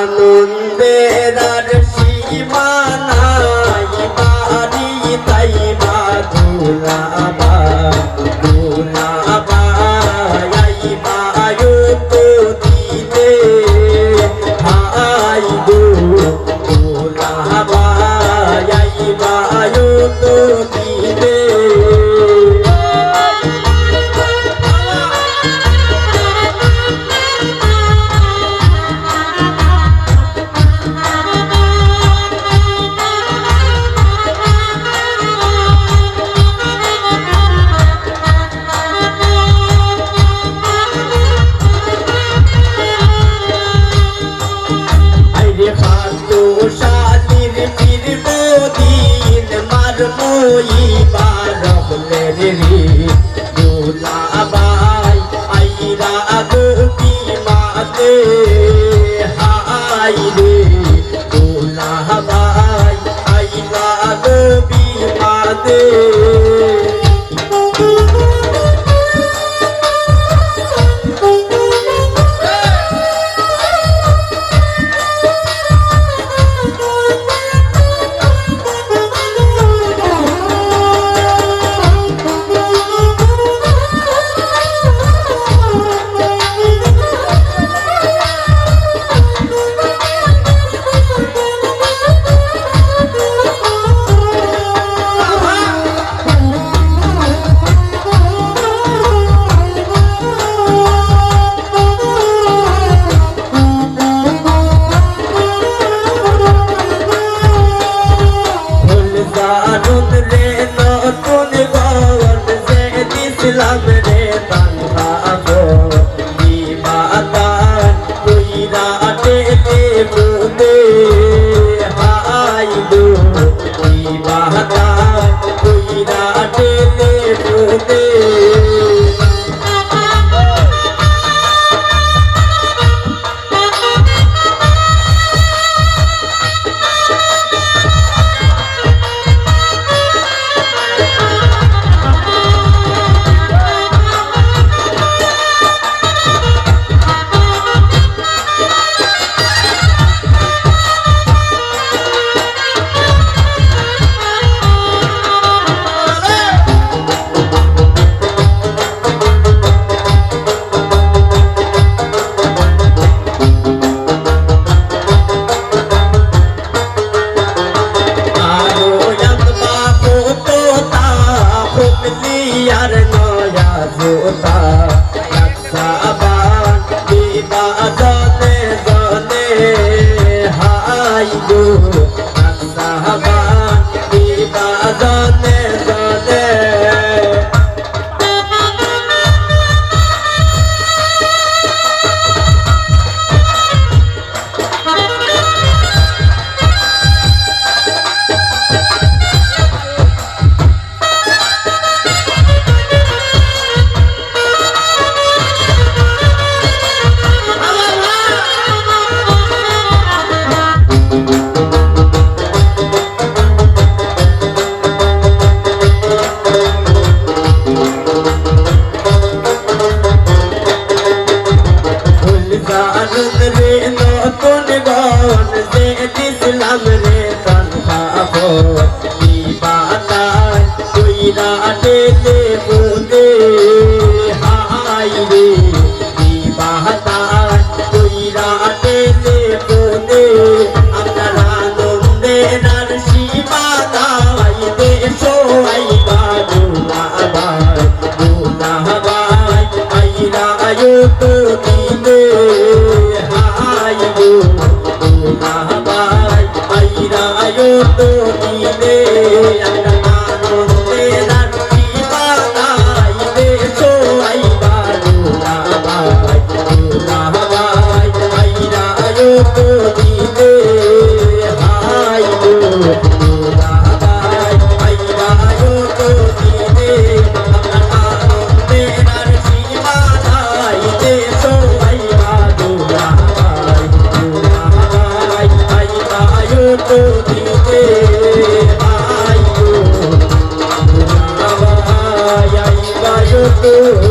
I know. রে the day. রে, নতুন গন সে দিছিলাম রে কান্না ভক্তি বাতায় তুই রাতে বুদে হাই রে বাতায় তুই রাতে বুদে আপনার আনন্দে নার সীমা দাই দেশ আই বাগুলা বাই গুলা বাই আই রায় তো দিনে আয়ো আয়রা আয়ো তো 嗯